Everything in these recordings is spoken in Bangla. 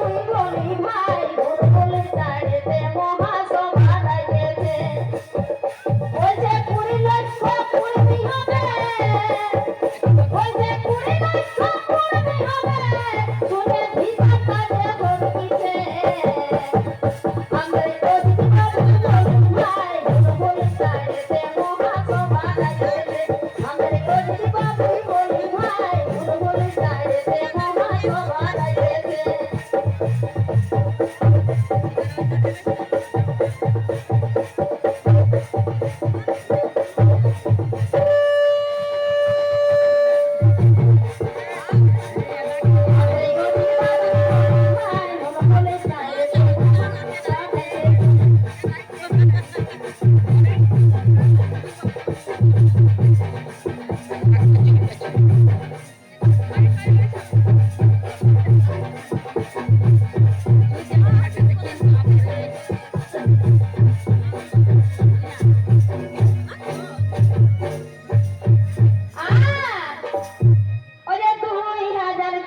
তুমি বলি ভাই বলে তারে মহা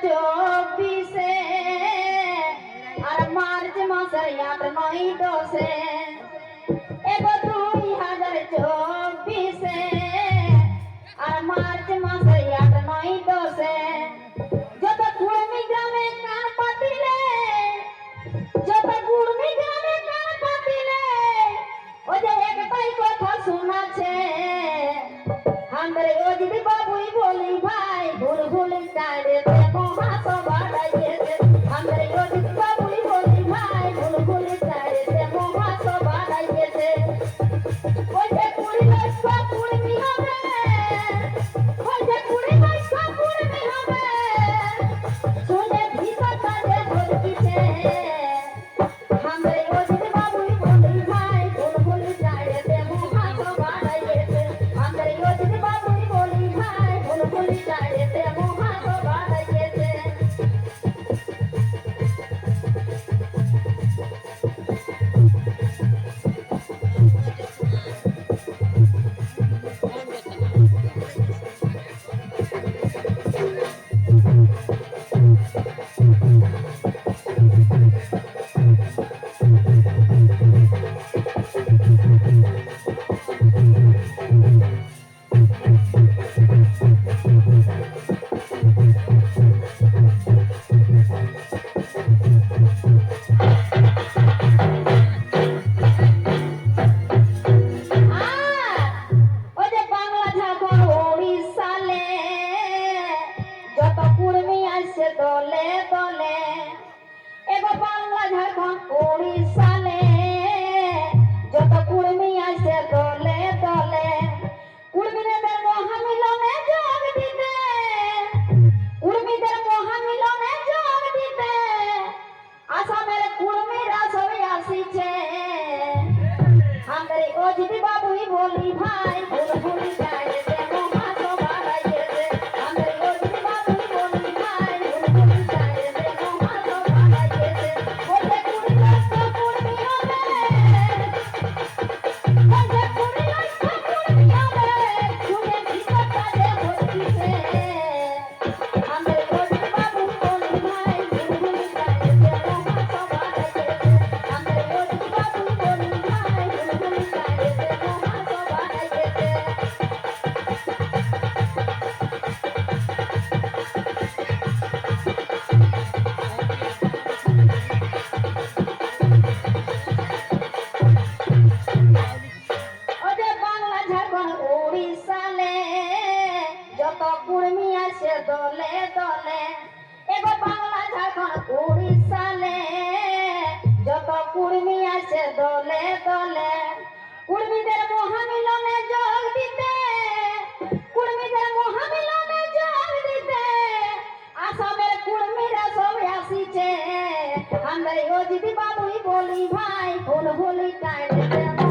같아요. তার মহাপবা যায় কুর্মি আছে দলে দলে। কুর্মীদের মহামিলনে যোগ দিতে। কুর্মীদের মহামিলনে যোগ দিতে। আসামের কুর্মীরা সব আসিছে। আমরা ও দিদি বাবুই বলি, ভাই, কোন হোলি টাইম